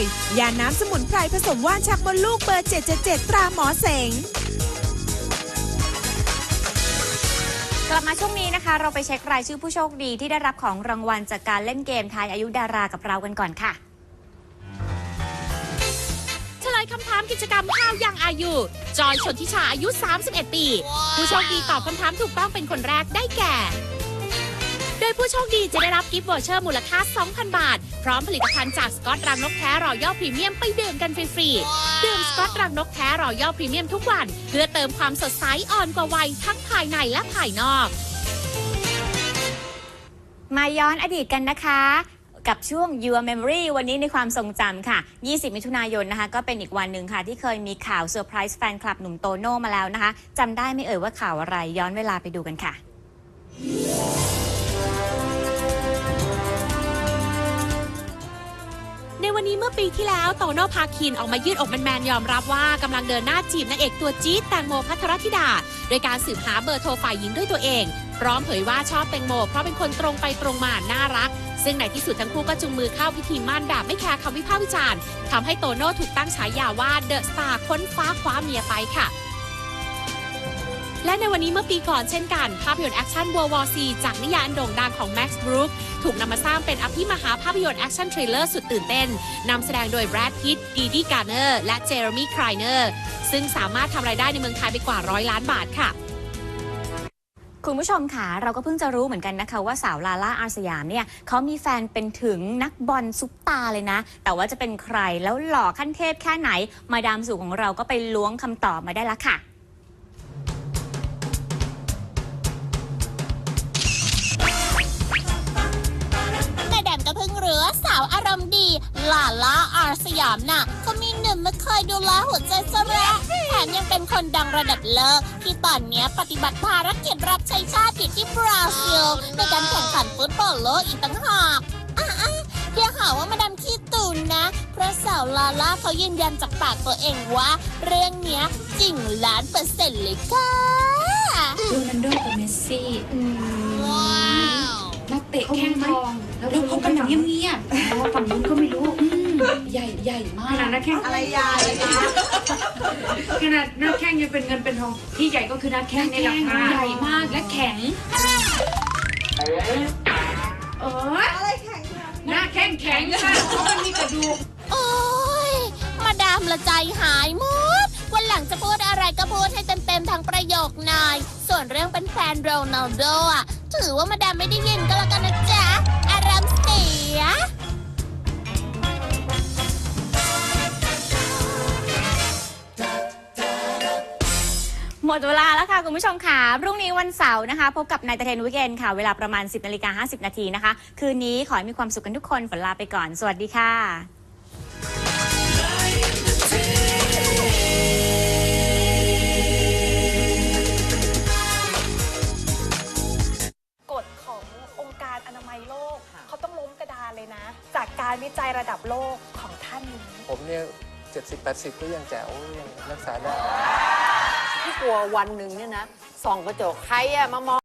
ย ยาน้ำสมุนไพรผสมว่านชักมดลูกเบอร์ 777 ตราหมอเสงกลับมาช่วงนี้นะคะ เราไปเช็ครายชื่อผู้โชคดีที่ได้รับของรางวัลจากการเล่นเกมทายอายุดารากับเรากันก่อนค่ะเฉลยคำถามกิจกรรมข้าวยังอายุ จอยชนทิชาอายุ 31 ปี ผู้โชคดีตอบคำถามถูกต้องเป็นคนแรกได้แก่ โดยผู้โชคดีจะได้รับกิฟต์วอเชอร์มูลค่า 2,000 บาท พร้อมผลิตภัณฑ์จากสกอตรังนกแท้รอยัลพรีเมียมไปดื่มกันฟรีๆ ดื่มสกอตรังนกแท้รอยัลพรีเมียมทุกวัน เพื่อเติมความสดใสอ่อนกว่าวัยทั้งภายในและภายนอก มาย้อนอดีตกันนะคะกับช่วง Your Memory วันนี้ในความทรงจำค่ะ 20 มิถุนายนนะคะ ก็เป็นอีกวันหนึ่งค่ะ ที่เคยมีข่าวเซอร์ไพรส์แฟนคลับหนุ่มโตโน่มาแล้วนะคะจำได้ไม่เอ่ยว่าข่าวอะไรย้อนเวลาไปดูกันค่ะ เมื่อปีที่แล้วโตโน่พาคินออกมายืดอกแมนๆยอมรับว่ากำลังเดินหน้าจีบนางเอกตัวจี๊ดแตงโมพัทรธิดา โดยการสืบหาเบอร์โทรฝ่ายหญิงด้วยตัวเอง พร้อมเผยว่าชอบแตงโม เพราะเป็นคนตรงไปตรงมาน่ารัก ซึ่งในที่สุดทั้งคู่ก็จุงมือเข้าพิธีมั่นแบบไม่แคร์คำวิพากษ์วิจารณ์ทำให้โตโน่ถูกตั้งฉายาว่าเดอะสตาร์ค้นฟ้าคว้าเมียไปค่ะ และในวันนี้เมื่อปีก่อนเช่นกัน ภาพยนตร์แอคชั่น World War C จากนิยายอันโด่งดังของ Max Brooks ถูกนำมาสร้างเป็นอภิมหาภาพยนตร์แอคชั่นเทรลเลอร์สุดตื่นเต้นนำแสดงโดยแบรดพิตต์ดีดีการ์เนอร์และเจอร์มี่ครเนอร์ซึ่งสามารถทำรายได้ในเมืองไทยไปกว่าร้อยล้านบาทค่ะคุณผู้ชมค่ะเราก็เพิ่งจะรู้เหมือนกันนะคะว่าสาวลาล่าอาสยามเนี่ยเขามีแฟนเป็นถึงนักบอลซุปตาเลยนะ แต่ว่าจะเป็นใครแล้วหล่อขั้นเทพแค่ไหน มาดามสู่ของเราก็ไปล้วงคำตอบมาได้ละค่ะ อาสยามน่ะเขามีหนุ่มมาคอยดูแลหัวใจซะแล้วแถมยังเป็นคนดังระดับโลกที่ตอนเนี้ยปฏิบัติภารกิจรับใช้ชาติอยู่ที่บราซิลในการแข่งขันฟุตบอลโลกอีกต่างหากอะอะเดี๋ยวหาว่ามาดามขี้ตูนนะ เพราะสาวลาล่าเขายืนยันจากปากตัวเองว่า เรื่องเนี้ยจริงล้านเปอร์เซ็นต์เลยค่ะ โรนัลโดกับเมสซี่ว้าว นักเตะแข้งทอง แล้วพบกันอย่างเงียบๆเพราะว่าฝั่งนู้นก็ไม่รู้อืม ใหญ่ใหญ่มาขนาดกหน้าแข้งอะไรใหญ่ขนาดหน้าแข้งยังเป็นเงินเป็นทองที่ใหญ่ก็คือหน้าแข้งในแข้รางคาใหญ่มากและแข็งเออหน้าแข้งแข็งค่ะเพราะมันมีกระดูกโอ้ยมาดามละใจหายหมดวันหลังจะพูดอะไรก็พูดให้เต็มๆทั้งประโยคหนาย ส่วนเรื่องเป็นแฟนโรนัลโดอะถือว่ามาดามไม่ได้ยินก็แล้วกันนะจ๊ะ หมดเวลาแล้วค่ะ คุณผู้ชมค่ะ พรุ่งนี้วันเสาร์นะคะ พบกับนายตะเทนวิกเอนค่ะ เวลาประมาณ 10นาฬิกา50 นาทีนะคะ คืนนี้ขอให้มีความสุขกันทุกคนฝนลาไปก่อน สวัสดีค่ะกฎขององค์การอนามัยโลก เขาต้องล้มกระดานเลยนะ จากการวิจัยระดับโลกของท่านนี้ ผมเนี่ยเจ็ดสิบแปดสิบก็ยังแจ๋วยังรักษาได้ ที่กลัววันหนึ่งเนี่ยนะส่องกระจกใครอะมามอง